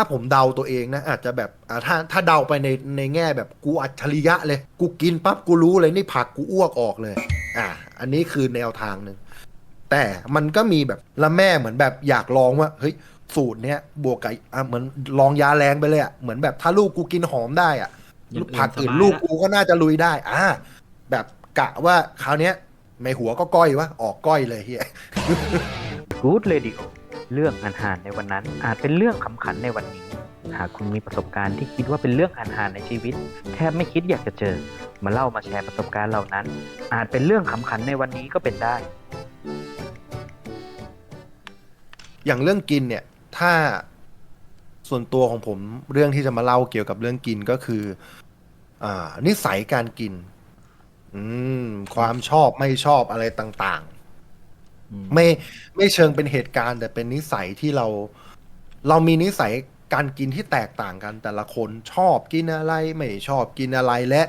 ถ้าผมเดาตัวเองนะ อาจจะแบบอ่าถ้าถ้าเดาไปในในแง่แบบกูอัจฉริยะเลย กูกินปั๊บกูรู้เลยนี่ผักกูอ้วกออกเลย อ่า อันนี้คือแนวทางหนึ่งแต่มันก็มีแบบแล้วแม่เหมือนแบบอยากลองว่าเฮ้ยสูตรเนี้ยบวกกับอะเหมือนลองยาแรงไปเลยอะเหมือนแบบถ้าลูกกูกินหอมได้อะอย่างอื่นผักอื่นสบายลูกละกูก็น่าจะลุยได้ อ่า แบบกะว่าคราวเนี้ยในหัวก็ก้อยวะออกก้อยเลยเฮีย Good Radio เรื่องอาหารในวันนั้น อาจเป็นเรื่องขำขันในวันนี้ หากคุณมีประสบการณ์ที่คิดว่าเป็นเรื่องอาหารในชีวิต แทบไม่คิดอยากจะเจอ มาเล่ามาแชร์ประสบการณ์เหล่านั้น อาจเป็นเรื่องขำขันในวันนี้ก็เป็นได้ อย่างเรื่องกินเนี่ยถ้าส่วนตัวของผมเรื่องที่จะมาเล่าเกี่ยวกับเรื่องกินก็คืออ่านิสัยการกิน อืม ความชอบไม่ชอบอะไรต่าง ๆ ไม่ไม่เชิงเป็นเหตุการณ์ แต่เป็นนิสัยที่เรา เรามีนิสัยการกินที่แตกต่างกันแต่ละคนชอบกินอะไร ไม่ชอบกินอะไรและ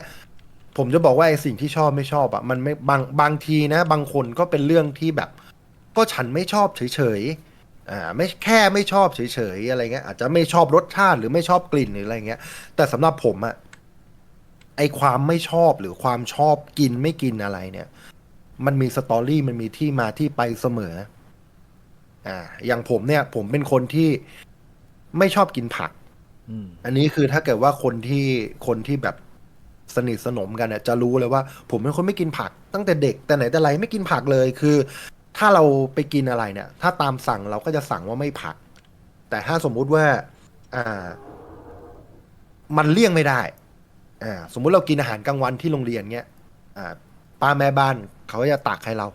ผมจะบอกว่าไอ้สิ่งที่ชอบไม่ชอบอะมันไม่บางบางทีนะ บางคนก็เป็นเรื่องที่แบบ ก็ฉันไม่ชอบเฉยๆอ่าไม่แค่ไม่ชอบเฉยๆอะไรเงี้ยอาจจะไม่ชอบรสชาติหรือไม่ชอบกลิ่นหรืออะไรเงี้ย แต่สำหรับผมอะไอความไม่ชอบหรือความชอบกินไม่กินอะไรเนี่ย มันมีสตอรี่มันมีที่มาที่ไปเสมอ อ่า อย่างผมเนี่ย ผมเป็นคนที่ไม่ชอบกินผักอืมอันนี้คือถ้าเกิดว่าคนที่คนที่แบบสนิทสนมกันเนี่ยจะรู้เลยว่า ผมเป็นคนไม่กินผัก ตั้งแต่เด็กแต่ไหนแต่ไรไม่กินผักเลยคือ ถ้าเราไปกินอะไรเนี่ย ถ้าตามสั่งเราก็จะสั่งว่าไม่ผัก แต่ถ้าสมมุติว่า อ่า มันเลี่ยงไม่ได้ อ่า สมมุติเรากินอาหารกลางวันที่โรงเรียนเงี้ย อ่า ป้าแม่บ้านเขาก็จะตักให้เรา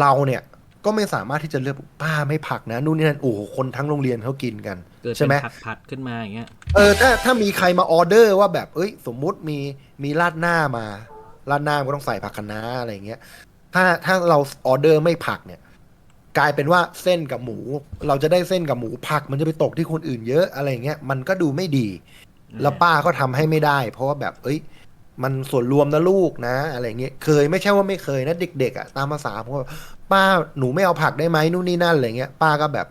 เราเนี่ยก็ไม่สามารถที่จะเลือกป้าไม่ผักนะนู่นนี่นั่นโอ้โหคนทั้งโรงเรียนเขากินกันเกิดใช่เป็นไหมผัดผัดขึ้นมาอย่างเงี้ย เออถ้าถ้ามีใครมาออเดอร์ว่าแบบเอ้ย สมมุติมีมีราดหน้ามาราดหน้าก็ต้องใส่ผักคะน้าอะไรเงี้ย ถ้าถ้าเราออเดอร์ไม่ผักเนี่ย กลายเป็นว่าเส้นกับหมู เราจะได้เส้นกับหมูผักมันจะไปตกที่คนอื่นเยอะอะไรเงี้ยมันก็ดูไม่ดี แล้วป้าก็ทำให้ไม่ได้ เพราะว่าแบบเอ้ย มันส่วนรวมนะลูกนะ อะไรเงี้ยเคยไม่ใช่ว่าไม่เคยนะเด็กๆอะตามภาษาผมว่าป้าหนูไม่เอาผักได้ไหมนู่นนี่นั่นอะไรเงี้ยป้าก็แบบ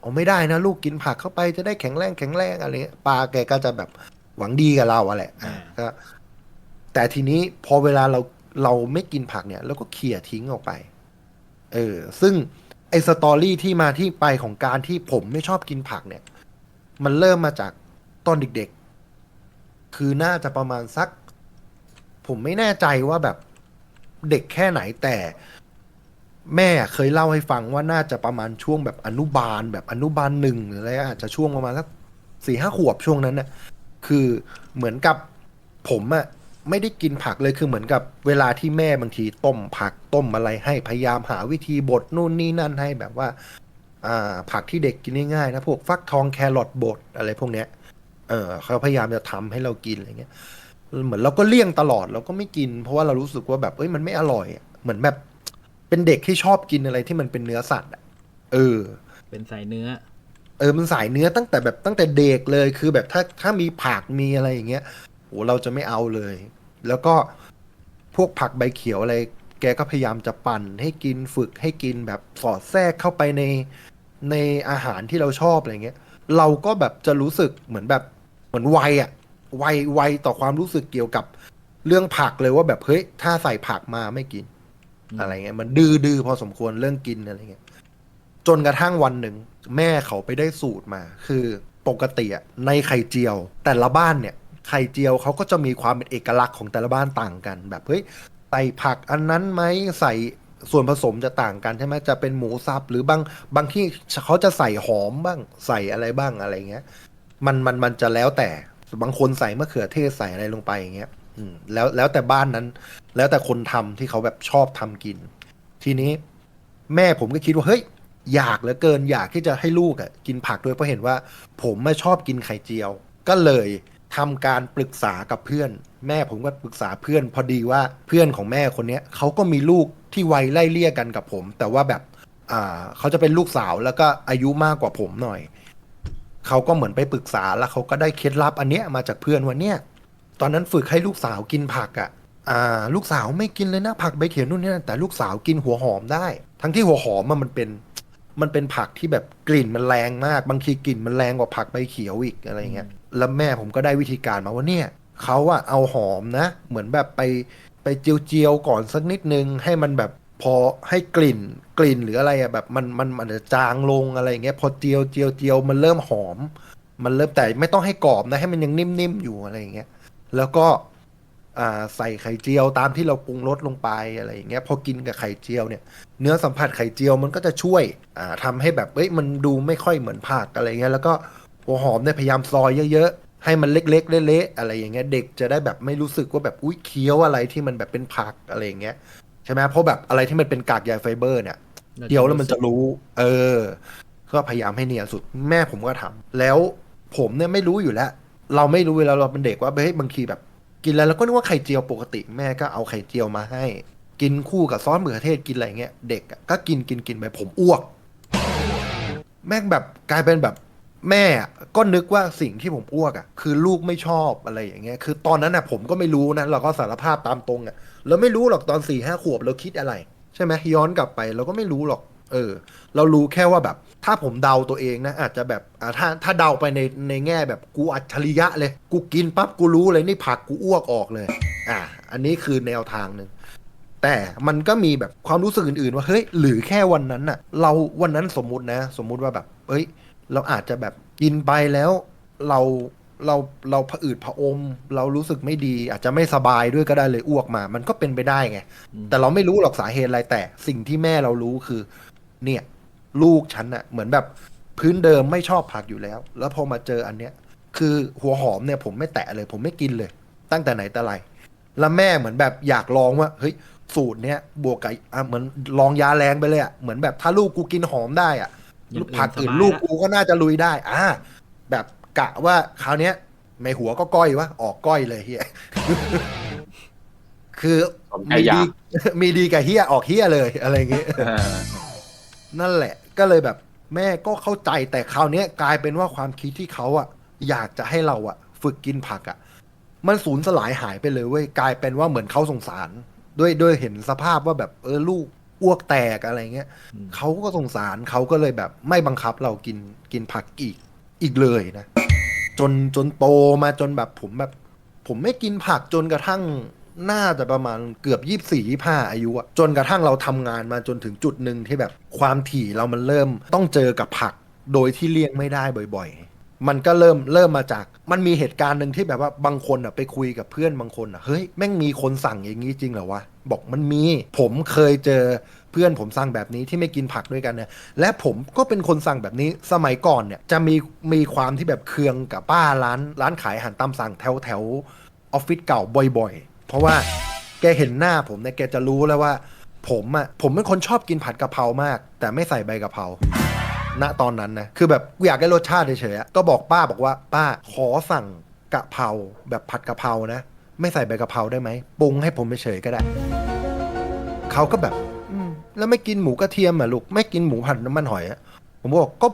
เอาไม่ได้นะลูกกินผักเข้าไปจะได้แข็งแรงแข็งแรงอะไรเงี้ยป้าแกก็จะแบบหวังดีกับเราอะแหละอะก็แต่ทีนี้พอเวลาเราเราไม่กินผักเนี่ยเราก็เขี่ยทิ้งออกไป เออ ซึ่งไอ้สตอรี่ที่มาที่ไปของการที่ผมไม่ชอบกินผักเนี่ย มันเริ่มมาจากตอนเด็กๆ คือน่าจะประมาณสัก ผมไม่แน่ใจว่าแบบเด็กแค่ไหนแต่ แม่เคยเล่าให้ฟังว่าน่าจะประมาณช่วงแบบอนุบาลแบบอนุบาลหนึ่งหรืออะไรอาจจะช่วงประมาณสักสี่ห้าขวบช่วงนั้นน่ะคือเหมือนกับผมอะไม่ได้กินผักเลยคือเหมือนกับเวลาที่แม่บางทีต้มผักต้มอะไรให้พยายามหาวิธีบดนู่นนี่นั่นให้แบบว่า อ่า ผักที่เด็กกินง่ายๆนะพวกฟักทองแครอทบดอะไรพวกเนี้ย เออเขาพยายามจะทำให้เรากินอะไรเงี้ย เหมือนเราก็เลี่ยงตลอดเราก็ไม่กิน เพราะว่าเรารู้สึกว่าแบบเอ้ยมันไม่อร่อยอะเหมือนแบบเป็นเด็กที่ชอบกินอะไรที่มันเป็นเนื้อสัตว์อะเออ เป็นสายเนื้อ เออมันสายเนื้อตั้งแต่แบบตั้งแต่เด็กเลยคือแบบถ้าถ้ามีผักมีอะไรอย่างเงี้ยโหเราจะไม่เอาเลย แล้วก็พวกผักใบเขียวอะไร แกก็พยายามจะปั่นให้กินฝึกให้กินแบบสอดแทรกเข้าไปในในอาหารที่เราชอบอะไรเงี้ย เราก็แบบจะรู้สึกเหมือนแบบเหมือนวัยอะ วัยวัยต่อความรู้สึกเกี่ยวกับเรื่องผักเลยว่าแบบเฮ้ยถ้าใส่ผักมาไม่กินอืมอะไรเงี้ยมันดื้อดื้อพอสมควรเรื่องกินอะไรเงี้ยจนกระทั่งวันหนึ่ง แม่เขาไปได้สูตรมา คือปกติอะในไข่เจียว แต่ละบ้านเนี่ย ไข่เจียวเขาก็จะมีความเป็นเอกลักษณ์ของแต่ละบ้านต่างกัน แบบเฮ้ยใส่ผักอันนั้นไหมใส่ส่วนผสมจะต่างกันใช่ไหมจะเป็นหมูสับหรือบางบางที่เขาจะใส่หอมบ้าง ใส่อะไรบ้างอะไรเงี้ย มันมันมันจะแล้วแต่ บางคนใส่มะเขือเทศใส่อะไรลงไปอย่างเงี้ยอืมแล้วแล้วแต่บ้านนั้น แล้วแต่คนทำที่เขาแบบชอบทำกิน ทีนี้แม่ผมก็คิดว่าเฮ้ยอยากเหลือเกินอยากที่จะให้ลูกอะกินผักด้วยเพราะเห็นว่า ผมไม่ชอบกินไข่เจียว ก็เลยทำการปรึกษากับเพื่อน แม่ผมก็ปรึกษาเพื่อน พอดีว่าเพื่อนของแม่คนเนี้ยเขาก็มีลูกที่วัยไล่เลี่ยกันกับผม แต่ว่าแบบอ่าเขาจะเป็นลูกสาวแล้วก็อายุมากกว่าผมหน่อย เขาก็เหมือนไปปรึกษาแล้วเขาก็ได้เคล็ดลับอันเนี้ยมาจากเพื่อนว่าเนี่ยตอนนั้นฝึกให้ลูกสาวกินผักอะ่ะอ่าลูกสาวไม่กินเลยนะผักใบเขียวนู่นนี่นั่นแต่ลูกสาวกินหัวหอมได้ ทั้งที่หัวหอมมันเป็น มันเป็นผักที่แบบกลิ่นมันแรงมาก บางทีกลิ่นมันแรงกว่าผักใบเขียวอีกอะไรเงี้ยแล้วแม่ผมก็ได้วิธีการมาว่าเนี่ยเขาอะเอาหอมนะ เหมือนแบบไปไปเจียวเจียวๆก่อนสักนิดนึงให้มันแบบ พอให้กลิ่นกลิ่นหรืออะไรอะแบบมันมันมันจะจางลงอะไรเงี้ยพอเจียวเจียวเจียวมันเริ่มหอม มันเริ่มแต่ไม่ต้องให้กรอบนะให้มันยังนิ่มๆอยู่อะไรอย่างเงี้ยแล้วก็อ่าใส่ไข่เจียวตามที่เราปรุงรสลงไปอะไรอย่างเงี้ยพอกินกับไข่เจียวเนี่ย เนื้อสัมผัสไข่เจียวมันก็จะช่วยอ่าทำให้แบบเอ้ยมันดูไม่ค่อยเหมือนผักอะไรเงี้ยแล้วก็หัวหอมเนี่ยพยายามซอยเยอะๆ ให้มันเล็กๆเละๆอะไรอย่างเงี้ยเด็กจะได้แบบไม่รู้สึกว่าแบบอุ้ยเคี้ยวอะไรที่มันแบบเป็นผักอะไรอย่างเงี้ย ใช่ไหมเพราะแบบอะไรที่มันเป็นกากใยไฟเบอร์เนี่ยเคี้ยวแล้วมันจะรู้ เออ ก็พยายามให้เนียนสุดแม่ผมก็ทำแล้วผมเนี่ยไม่รู้อยู่แล้ว เราไม่รู้เวลาเราเป็นเด็กว่าเฮ้ยบางทีแบบ กินแล้วเราก็นึกว่าไข่เจียวปกติแม่ก็เอาไข่เจียวมาให้ กินคู่กับซอสมะเขือเทศกินอะไรเงี้ยเด็กอะก็กินกินกินไปผมอ้วก แม่งแบบกลายเป็นแบบ แม่ก็นึกว่าสิ่งที่ผมอ้วกอะ คือลูกไม่ชอบอะไรอย่างเงี้ย คือตอนนั้นอะผมก็ไม่รู้นะ เราก็สารภาพตามตรงอะ เราไม่รู้หรอกตอนสี่ห้าขวบเราคิดอะไร ใช่ไหมย้อนกลับไปเราก็ไม่รู้หรอก เออ เรารู้แค่ว่าแบบ ถ้าผมเดาตัวเองนะ อาจจะแบบอ่าถ้าถ้าเดาไปในในแง่แบบกูอัจฉริยะเลย กูกินปั๊บกูรู้เลยนี่ผักกูอ้วกออกเลย อะอันนี้คือแนวทางหนึ่งแต่มันก็มีแบบความรู้สึกอื่นๆ ว่าเฮ้ยหรือแค่วันนั้นน่ะ เราวันนั้นสมมตินะ สมมุติว่าแบบเอ้ย เราอาจจะแบบกินไปแล้วเราเราเราผะอืดผะอม เรารู้สึกไม่ดี อาจจะไม่สบายด้วยก็ได้เลยอ้วกมา มันก็เป็นไปได้ไงอืมแต่เราไม่รู้หรอกสาเหตุอะไรแต่สิ่งที่แม่เรารู้คือ เนี่ย ลูกฉันอะเหมือนแบบพื้นเดิมไม่ชอบผักอยู่แล้ว แล้วพอมาเจออันเนี้ย คือหัวหอมเนี่ย ผมไม่แตะเลย ผมไม่กินเลย ตั้งแต่ไหนแต่ไร แล้วแม่เหมือนแบบอยากลองว่าเฮ้ยสูตรเนี้ยบวกกับอะเหมือนลองยาแรงไปเลยอะเหมือนแบบถ้าลูกกูกินหอมได้อะ อย่างอื่นผักอื่นสบายลูกละกูก็น่าจะลุยได้ อ่า แบบกะว่าคราวเนี้ยในหัวก็ก้อยวะออกก้อยเลยเฮียคือสมใจมีอยาดีกมีดีกับเฮียออกเฮียเลยอะไรอย่างเงี้ยเออนั่นแหละ ก็เลยแบบ แม่ก็เข้าใจแต่คราวเนี้ยกลายเป็นว่าความคิดที่เขาอะอยากจะให้เราอะฝึกกินผักอะมันสูญสลายหายไปเลยเว้ยกลายเป็นว่าเหมือนเขาสงสาร ด้วยด้วยเห็นสภาพว่าแบบเออลูก อ้วกแตกอะไรเงี้ยอืมเขาก็สงสารเขาก็เลยแบบไม่บังคับเรากินกินผักอีกอีกเลยนะ จนจนโตมาจนแบบผมแบบ ผมไม่กินผักจนกระทั่งน่าจะประมาณเกือบยี่สี่ยี่ห้าอายุอะจนกระทั่งเราทำงานมาจนถึงจุดหนึ่งที่แบบความถี่เรามันเริ่มต้องเจอกับผักโดยที่เลี่ยงไม่ได้บ่อย ๆ มันก็เริ่มเริ่มมาจากมันมีเหตุการณ์หนึ่งที่แบบว่าบางคนอะไปคุยกับเพื่อนบางคนอะเฮ้ยแม่งมีคนสั่งอย่างนี้จริงเหรอวะบอกมันมีผมเคยเจอเพื่อนผมสั่งแบบนี้ที่ไม่กินผักด้วยกันเนี่ยและผมก็เป็นคนสั่งแบบนี้สมัยก่อนเนี่ยจะมีมีความที่แบบเคืองกับป้าร้าน ร้านขายอาหารตามสั่งแถวแถวออฟฟิศเก่าบ่อยๆ เพราะว่าแกเห็นหน้าผมเนี่ยแกจะรู้แล้วว่า ผมอะผมเป็นคนชอบกินผัดกะเพรามาก แต่ไม่ใส่ใบกะเพรา ณตอนนั้นนะคือแบบอยากได้รสชาติเฉยๆอะก็บอกป้าบอกว่าป้าขอสั่งกะเพราแบบผัดกะเพรานะ ไม่ใส่ใบกะเพราได้ไหมปรุงให้ผมเฉยๆก็ได้เขาก็แบบอืมแล้วไม่กินหมูกระเทียมอะลูกไม่กินหมูผัดน้ำมันหอยอะผมบอกก็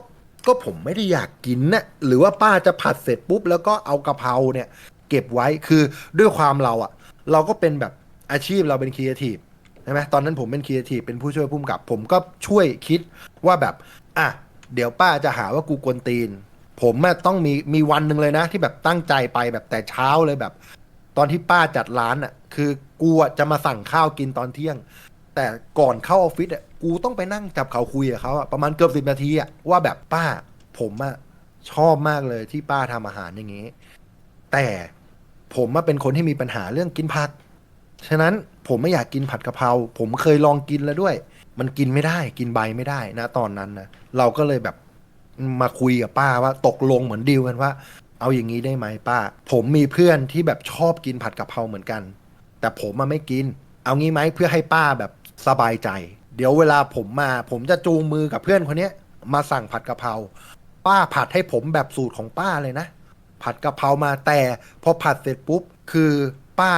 ก็ผมไม่ได้อยากกินนะหรือว่าป้าจะผัดเสร็จปุ๊บแล้วก็เอากะเพราเนี่ย เก็บไว้คือด้วยความเราอะเราก็เป็นแบบอาชีพเราเป็นครีเอทีฟใช่ไหมตอนนั้นผมเป็นครีเอทีฟเป็นผู้ช่วยผู้กำกับ ผมก็ช่วยคิดว่าแบบ อะ เดี๋ยวป้าจะหาว่ากูกวนตีน ผมอะต้องมีมีวันหนึ่งเลยนะ ที่แบบตั้งใจไปแบบแต่เช้าเลยแบบ ตอนที่ป้าจัดร้านอะคือกูอะจะมาสั่งข้าวกินตอนเที่ยง แต่ก่อนเข้าออฟฟิศอะกูต้องไปนั่งจับเขาคุยกับเขาอะประมาณเกือบสิบนาทีอะว่าแบบป้า ผมอะชอบมากเลยที่ป้าทำอาหารอย่างนี้ แต่ผมมาเป็นคนที่มีปัญหาเรื่องกินผัก ฉะนั้นผมไม่อยากกินผัดกะเพรา ผมเคยลองกินแล้วด้วย มันกินไม่ได้ กินใบไม่ได้นะตอนนั้นนะ เราก็เลยแบบมาคุยกับป้าว่าตกลงเหมือนดีลกันว่า เอาอย่างนี้ได้ไหมป้า ผมมีเพื่อนที่แบบชอบกินผัดกะเพราเหมือนกัน แต่ผมมาไม่กิน เอางี้ไหมเพื่อให้ป้าแบบสบายใจ เดี๋ยวเวลาผมมา ผมจะจูงมือกับเพื่อนคนเนี้ยมาสั่งผัดกะเพราป้าผัดให้ผมแบบสูตรของป้าเลยนะ ผัดกะเพรามาแต่พอผัดเสร็จปุ๊บคือป้า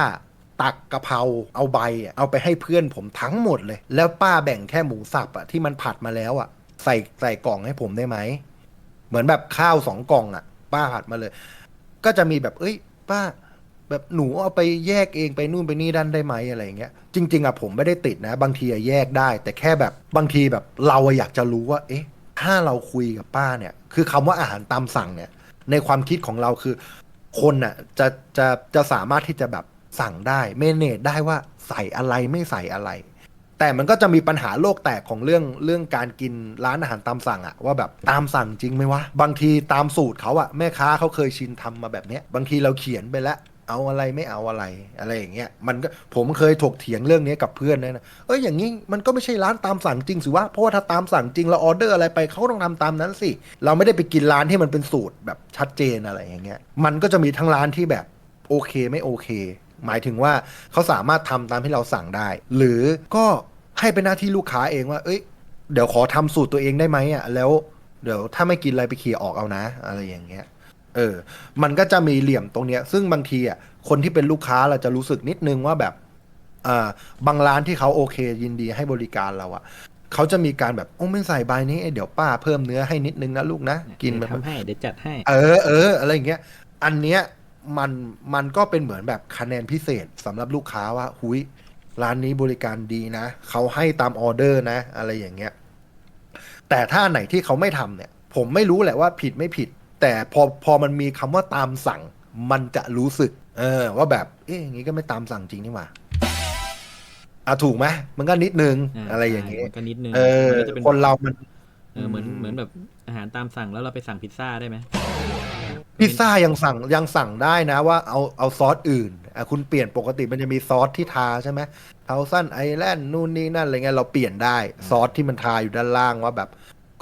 ตักกะเพราเอาใบเอาไปให้เพื่อนผมทั้งหมดเลย แล้วป้าแบ่งแค่หมูสับอะที่มันผัดมาแล้วอะ ใส่ใส่กล่องให้ผมได้ไหม เหมือนแบบข้าวสองกล่องอะป้าผัดมาเลย ก็จะมีแบบ เอ้ย ป้า แบบหนูเอาไปแยกเองไปนู่นไปนี่ดันได้ไหมอะไรอย่างเงี้ย จริง ๆอะผมไม่ได้ติดนะ บางทีอะแยกได้ แต่แค่แบบบางทีแบบเราอะอยากจะรู้ว่า เอ๊ะ ถ้าเราคุยกับป้าเนี่ย คือคำว่าอาหารตามสั่งเนี่ย ในความคิดของเราคือ คนน่ะจะจะจะสามารถที่จะแบบสั่งได้เมเนจได้ว่าใส่อะไรไม่ใส่อะไร แต่มันก็จะมีปัญหาโลกแตกของเรื่องเรื่องการกินร้านอาหารตามสั่งอะว่าแบบตามสั่งจริงไหมวะ บางทีตามสูตรเขาอะแม่ค้าเขาเคยชินทำมาแบบเนี้ยบางทีเราเขียนไปแล้วเอาอะไรไม่เอาอะไรอะไรอย่างเงี้ยมันก็ผมเคยถกเถียงเรื่องนี้กับเพื่อนนะเอ้ยอย่างนี้มันก็ไม่ใช่ร้านตามสั่งจริงสิวะเพราะว่าถ้าตามสั่งจริงเราออเดอร์อะไรไปเขาต้องทำตามนั้นสิเราไม่ได้ไปกินร้านที่มันเป็นสูตรแบบชัดเจนอะไรอย่างเงี้ยมันก็จะมีทั้งร้านที่แบบโอเคไม่โอเค หมายถึงว่าเขาสามารถทำตามที่เราสั่งได้ หรือก็ ให้เป็นหน้าที่ลูกค้าเองว่า เอ้ย เดี๋ยวขอทำสูตรตัวเองได้ไหมอะ แล้วเดี๋ยวถ้าไม่กินอะไรไปเขี่ยออกเอานะ อะไรอย่างเงี้ย เออ มันก็จะมีเหลี่ยมตรงเนี้ย ซึ่งบางทีอะ คนที่เป็นลูกค้าเราจะรู้สึกนิดนึงว่าแบบ อ่า บางร้านที่เขาโอเค ยินดีให้บริการเราอะเขาจะมีการแบบโอ้ไม่ใส่ใบนี้เอ้ยเดี๋ยวป้าเพิ่มเนื้อให้นิดนึงนะลูกนะ กินแบบทำให้เดี๋ยวจัดให้ เออเอออะไรอย่างเงี้ย อันเนี้ยมันมันก็เป็นเหมือนแบบคะแนนพิเศษสำหรับลูกค้าว่า หุย ร้านนี้บริการดีนะ เขาให้ตามออเดอร์นะ อะไรอย่างเงี้ย แต่ถ้าอันไหนที่เขาไม่ทำเนี่ย ผมไม่รู้แหละว่าผิดไม่ผิด แต่พอพอมันมีคำว่าตามสั่ง มันจะรู้สึก เออ ว่าแบบ เอ๊ะอย่างงี้ก็ไม่ตามสั่งจริงนี่หว่าอะถูกไหมมันก็นิดนึงอ่าอะไรอย่างเงี้ยมันก็นิดนึงเออมันก็จะเป็นคนเรามันเออเหมือนเหมือนแบบอาหารตามสั่งแล้วเราไปสั่งพิซซ่าได้ไหมพิซซ่ายังสั่งยังสั่งได้นะว่าเอาเอาซอสอื่น อะคุณเปลี่ยนปกติมันจะมีซอสที่ทาใช่ไหมเทาสั้นไอแลนด์นู่นนี่นั่นอะไรเงี้ยเราเปลี่ยนได้ซอสที่มันทาอยู่ด้านล่างว่าแบบ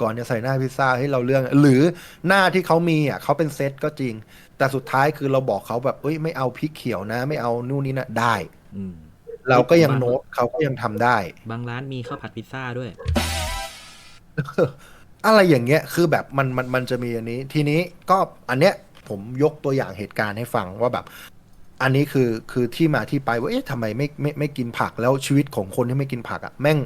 ก่อนจะใส่หน้าพิซซ่าให้เราเลือกหรือหน้าที่เขามีอะเขาเป็นเซตก็จริง แต่สุดท้ายคือเราบอกเขาแบบเอ้ยไม่เอาพริกเขียวนะ ไม่เอานู่นนี่นะได้ อืม เราก็ยังโน้ตเขาก็ยังทำได้ บางร้านมีข้าวผัดพิซซ่าด้วย อะไรอย่างเงี้ยคือแบบมันมันมันจะมีอันนี้ ทีนี้ก็อันเนี้ยผมยกตัวอย่างเหตุการณ์ให้ฟังว่าแบบ อันนี้คือคือที่มาที่ไปว่าเอ๊ะทำไมไม่ไม่ไม่กินผักแล้วชีวิตของคนที่ไม่กินผักอะ่ะแม่ง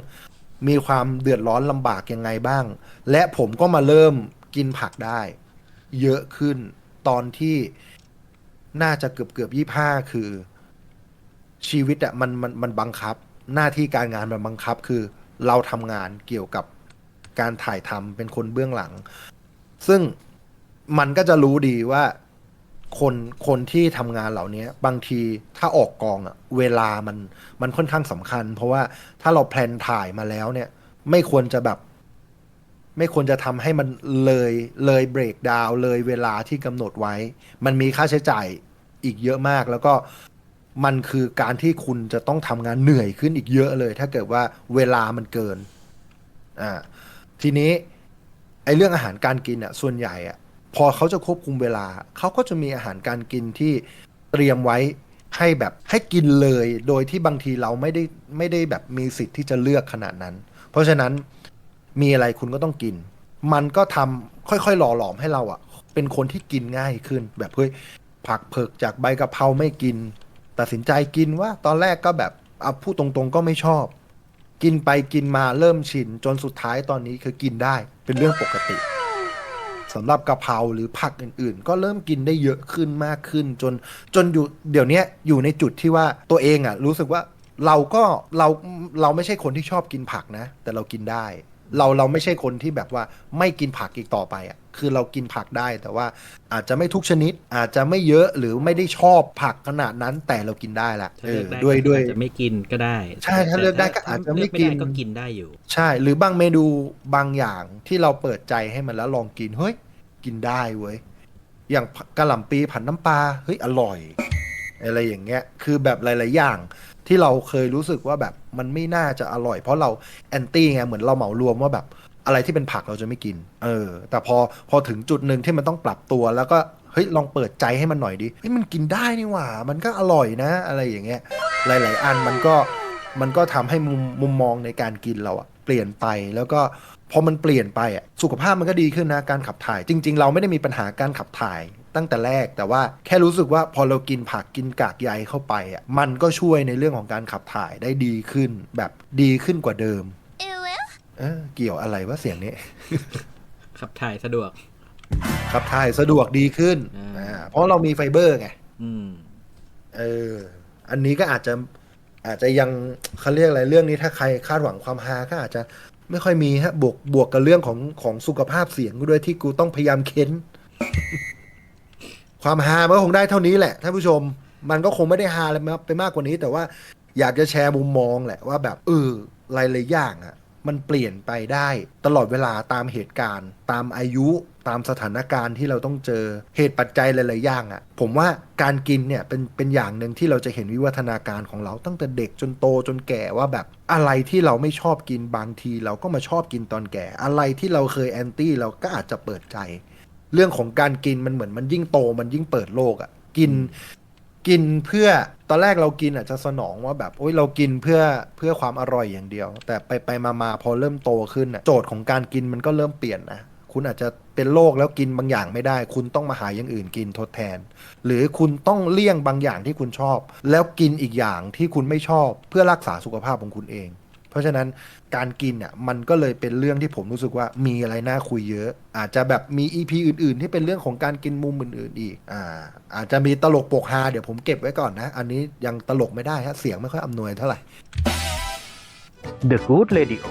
มีความเดือดร้อนลำบากยังไงบ้าง และผมก็มาเริ่มกินผักได้ เยอะขึ้นตอนที่น่าจะเกือบเกือบยี่ห้าคือ ชีวิตอะมันมันมันบังคับ หน้าที่การงานมันบังคับคือ เราทำงานเกี่ยวกับการถ่ายทำเป็นคนเบื้องหลัง ซึ่งมันก็จะรู้ดีว่า คนคนที่ทำงานเหล่านี้บางทีถ้าออกกองอะเวลามันมันค่อนข้างสำคัญ เพราะว่าถ้าเราแพลนถ่ายมาแล้วเนี่ย ไม่ควรจะแบบ ไม่ควรจะทำให้มันเลยเลยเบรกดาวเลยเวลาที่กำหนดไว้ มันมีค่าใช้จ่ายอีกเยอะมาก แล้วก็มันคือการที่คุณจะต้องทำงานเหนื่อยขึ้นอีกเยอะเลย ถ้าเกิดว่าเวลามันเกิน อ่า ทีนี้ ไอ้เรื่องอาหารการกินอะ ส่วนใหญ่อะ พอเขาจะควบคุมเวลา เขาก็จะมีอาหารการกินที่เตรียมไว้ให้แบบให้กินเลย โดยที่บางทีเราไม่ได้ไม่ได้แบบมีสิทธิ์ที่จะเลือกขนาดนั้น เพราะฉะนั้นมีอะไรคุณก็ต้องกิน มันก็ทำค่อยๆหล่อหลอมให้เราอะ เป็นคนที่กินง่ายขึ้น แบบเฮ้ยผักเผือกจากใบกะเพราไม่กิน ตัดสินใจกินว่าตอนแรกก็แบบเอาพูดตรงๆก็ไม่ชอบ กินไปกินมาเริ่มชิน จนสุดท้ายตอนนี้คือกินได้เป็นเรื่องปกติ สำหรับกะเพราหรือผักอื่น ๆ ก็เริ่มกินได้เยอะขึ้นมากขึ้น จนจนอยู่เดี๋ยวเนี้ยอยู่ในจุดที่ว่าตัวเองอะรู้สึกว่าเราก็เราเราไม่ใช่คนที่ชอบกินผักนะ แต่เรากินได้ เราเราไม่ใช่คนที่แบบว่าไม่กินผักอีกต่อไปอะคือเรากินผักได้แต่ว่าอาจจะไม่ทุกชนิดอาจจะไม่เยอะหรือไม่ได้ชอบผักขนาดนั้นแต่เรากินได้ละถ้าเอเลืออกได้ด้วยด้วยอาจจะไม่กินก็ได้ ใช่ถ้าเลือกได้ก็อาจจะไม่กินเลือด้ก็กินได้อยู่ ใช่ หรือบางเมนูบางอย่างที่เราเปิดใจให้มันแล้วลองกินเฮ้ย กินได้เว้ย อย่างกะหล่ำปีผัดน้ำปลาเฮ้ยอร่อยอะไรอย่างเงี้ย คือแบบหลาย ๆ อย่าง ที่เราเคยรู้สึกว่าแบบมันไม่น่าจะอร่อย เพราะเราแอนตี้ไงเหมือนเราเหมารวมว่าแบบ อะไรที่เป็นผักเราจะไม่กิน เออ แต่พอพอถึงจุดหนึ่งที่มันต้องปรับตัว แล้วก็เฮ้ยลองเปิดใจให้มันหน่อยดิเฮ้ยมันกินได้นี่หว่า มันก็อร่อยนะ อะไรอย่างเงี้ย หลาย ๆ อันมันก็มันก็ทำให้มุมมุมมองในการกินเราอะเปลี่ยนไปแล้วก็ พอมันเปลี่ยนไปอะสุขภาพมันก็ดีขึ้นนะการขับถ่าย จริง ๆ เราไม่ได้มีปัญหาการขับถ่ายตั้งแต่แรก แต่ว่าแค่รู้สึกว่าพอเรากินผักกินกากใยเข้าไปอะมันก็ช่วยในเรื่องของการขับถ่ายได้ดีขึ้น แบบดีขึ้นกว่าเดิม เออเกี่ยวอะไรวะเสียงนี้ ขับถ่ายสะดวก ขับถ่ายสะดวกดีขึ้นอ่าอ่าเพราะเรามีไฟเบอร์ไงอืมเอออันนี้ก็อาจจะอาจจะยังเขาเรียกอะไรเรื่องนี้ถ้าใครคาดหวังความฮาก็อาจจะ ไม่ค่อยมีฮะ บวกบวกกับเรื่องของของสุขภาพเสียงกูด้วยที่กูต้องพยายามเค้น ความฮามันก็คงได้เท่านี้แหละท่านผู้ชม มันก็คงไม่ได้ฮาอะไรไปมากกว่านี้ แต่ว่าอยากจะแชร์มุมมองแหละว่าแบบเออหลายๆอย่างอะมันเปลี่ยนไปได้ตลอดเวลาตามเหตุการณ์ ตามอายุ ตามสถานการณ์ที่เราต้องเจอเหตุปัจจัยหลาย ๆ อย่างอะผมว่าการกินเนี่ยเป็นเป็นอย่างหนึ่งที่เราจะเห็นวิวัฒนาการของเราตั้งแต่เด็กจนโตจนแก่ว่าแบบอะไรที่เราไม่ชอบกินบางที เราก็มาชอบกินตอนแก่ อะไรที่เราเคยแอนตี้เราก็อาจจะเปิดใจ เรื่องของการกินมันเหมือนมันยิ่งโตมันยิ่งเปิดโลกอะ่ะกินกินเพื่อตอนแรกเรากินอาจจะสนองว่าแบบโอ๊ยเรากินเพื่อเพื่อความอร่อยอย่างเดียว แต่ไปไปมามาพอเริ่มโตขึ้นโจทย์ของการกินมันก็เริ่มเปลี่ยนนะ คุณอาจจะเป็นโรคแล้วกินบางอย่างไม่ได้ คุณต้องมาหาอย่างอื่นกินทดแทน หรือคุณต้องเลี่ยงบางอย่างที่คุณชอบ แล้วกินอีกอย่างที่คุณไม่ชอบเพื่อรักษาสุขภาพของคุณเอง เพราะฉะนั้นการกินอะมันก็เลยเป็นเรื่องที่ผมรู้สึกว่ามีอะไรน่าคุยเยอะ อาจจะแบบมี EP อื่น ๆ ที่เป็นเรื่องของการกินมุมอื่นๆอีกอ่าอาจจะมีตลกปกฮาเดี๋ยวผมเก็บไว้ก่อนนะ อันนี้ยังตลกไม่ได้ฮะเสียงไม่ค่อยอำนวยเท่าไหร่ The Good Radio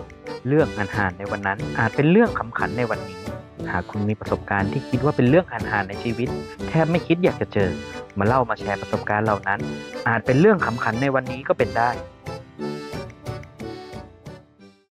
เรื่องอาหารในวันนั้นอาจเป็นเรื่องขำขันในวันนี้ หากคุณมีประสบการณ์ที่คิดว่าเป็นเรื่องอาหานในชีวิต แทบไม่คิดอยากจะเจอ มาเล่ามาแชร์ประสบการณ์เหล่านั้น อาจเป็นเรื่องขำขันในวันนี้ก็เป็นได้